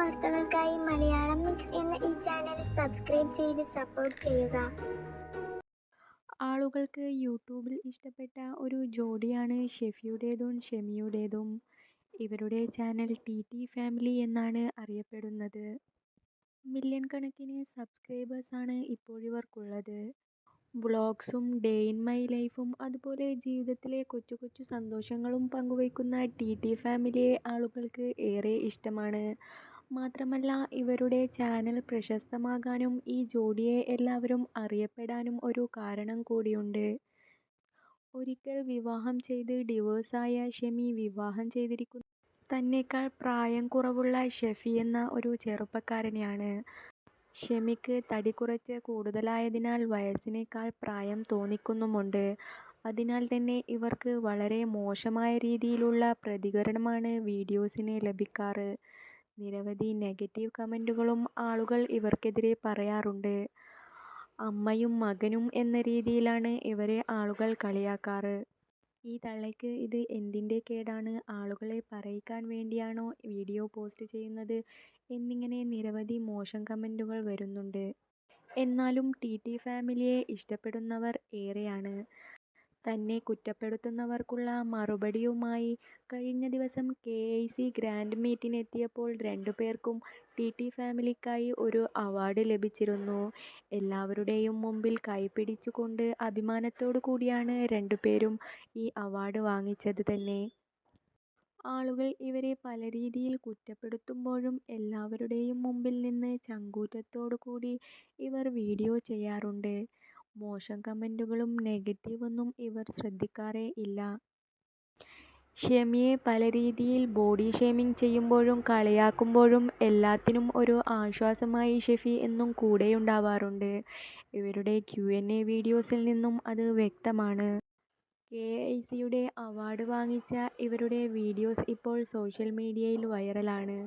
വാർത്തകൾക്കായി മലയാളം മിക്സ് എന്ന ഈ ചാനൽ സബ്സ്ക്രൈബ് ചെയ്ത് സപ്പോർട്ട് ചെയ്യുക ആളുകൾക്ക് യൂട്യൂബിൽ ഇഷ്ടപ്പെട്ട ഒരു ജോഡിയാണ് ഷെഫിയുടേതും ഷെമിയുടേതും. ഇവരുടെ ചാനൽ ടി ടി ഫാമിലി എന്നാണ് അറിയപ്പെടുന്നത്. മില്യൺ കണക്കിന് സബ്സ്ക്രൈബേഴ്സാണ് ഇപ്പോഴിവർക്കുള്ളത്. വ്ളോഗ്സും ഡേ ഇൻ മൈ ലൈഫും അതുപോലെ ജീവിതത്തിലെ കൊച്ചു കൊച്ചു സന്തോഷങ്ങളും പങ്കുവയ്ക്കുന്ന ടി ടി ഫാമിലിയെ ആളുകൾക്ക് ഏറെ ഇഷ്ടമാണ്. മാത്രമല്ല ഇവരുടെ ചാനൽ പ്രശസ്തമാകാനും ഈ ജോഡിയെ എല്ലാവരും അറിയപ്പെടാനും ഒരു കാരണം കൂടിയുണ്ട്. ഒരിക്കൽ വിവാഹം ചെയ്ത് ഡിവോഴ്സായ ഷെമി വിവാഹം ചെയ്തിരിക്കുന്നത് തന്നെക്കാൾ പ്രായം കുറവുള്ള ഷെഫി എന്ന ഒരു ചെറുപ്പക്കാരനെയാണ്. ഷെമിക്ക് തടി കുറച്ച് കൂടുതലായതിനാൽ വയസ്സിനേക്കാൾ പ്രായം തോന്നിക്കുന്നുമുണ്ട്. അതിനാൽ തന്നെ ഇവർക്ക് വളരെ മോശമായ രീതിയിലുള്ള പ്രതികരണമാണ് വീഡിയോസിന് ലഭിക്കാറ്. നിരവധി നെഗറ്റീവ് കമന്റുകളും ആളുകൾ ഇവർക്കെതിരെ പറയാറുണ്ട്. അമ്മയും മകനും എന്ന രീതിയിലാണ് ഇവരെ ആളുകൾ കളിയാക്കാറ്. ഈ തള്ളയ്ക്ക് ഇത് എന്തിന്റെ കേടാണ്, ആളുകളെ പറയിക്കാൻ വേണ്ടിയാണോ വീഡിയോ പോസ്റ്റ് ചെയ്യുന്നത് എന്നിങ്ങനെ നിരവധി മോശം കമന്റുകൾ വരുന്നുണ്ട്. എന്നാലും ടി ടി ഫാമിലിയെ ഇഷ്ടപ്പെടുന്നവർ ഏറെയാണ്. തന്നെ കുറ്റപ്പെടുത്തുന്നവർക്കുള്ള മറുപടിയുമായി കഴിഞ്ഞ ദിവസം കെ ഐ സി ഗ്രാൻഡ് മീറ്റിനെത്തിയപ്പോൾ രണ്ടുപേർക്കും ടി ടി ഫാമിലിക്കായി ഒരു അവാർഡ് ലഭിച്ചിരുന്നു. എല്ലാവരുടെയും മുമ്പിൽ കൈപിടിച്ചുകൊണ്ട് അഭിമാനത്തോടു കൂടിയാണ് രണ്ടുപേരും ഈ അവാർഡ് വാങ്ങിച്ചത് തന്നെ. ആളുകൾ ഇവരെ പല രീതിയിൽ കുറ്റപ്പെടുത്തുമ്പോഴും എല്ലാവരുടെയും മുമ്പിൽ നിന്ന് ചങ്കൂറ്റത്തോടു കൂടി ഇവർ വീഡിയോ ചെയ്യാറുണ്ട്. മോശം കമന്റുകളും നെഗറ്റീവൊന്നും ഇവർ ശ്രദ്ധിക്കാറേ ഇല്ല. ഷെമിയെ പല രീതിയിൽ ബോഡി ഷേമിങ് ചെയ്യുമ്പോഴും കളിയാക്കുമ്പോഴും എല്ലാത്തിനും ഒരു ആശ്വാസമായി ഷെഫി എന്നും കൂടെയുണ്ടാവാറുണ്ട്. ഇവരുടെ ക്യു എൻ എ വീഡിയോസിൽ നിന്നും അത് വ്യക്തമാണ്. കെ ഐ സിയുടെ അവാർഡ് വാങ്ങിച്ച ഇവരുടെ വീഡിയോസ് ഇപ്പോൾ സോഷ്യൽ മീഡിയയിൽ വൈറലാണ്.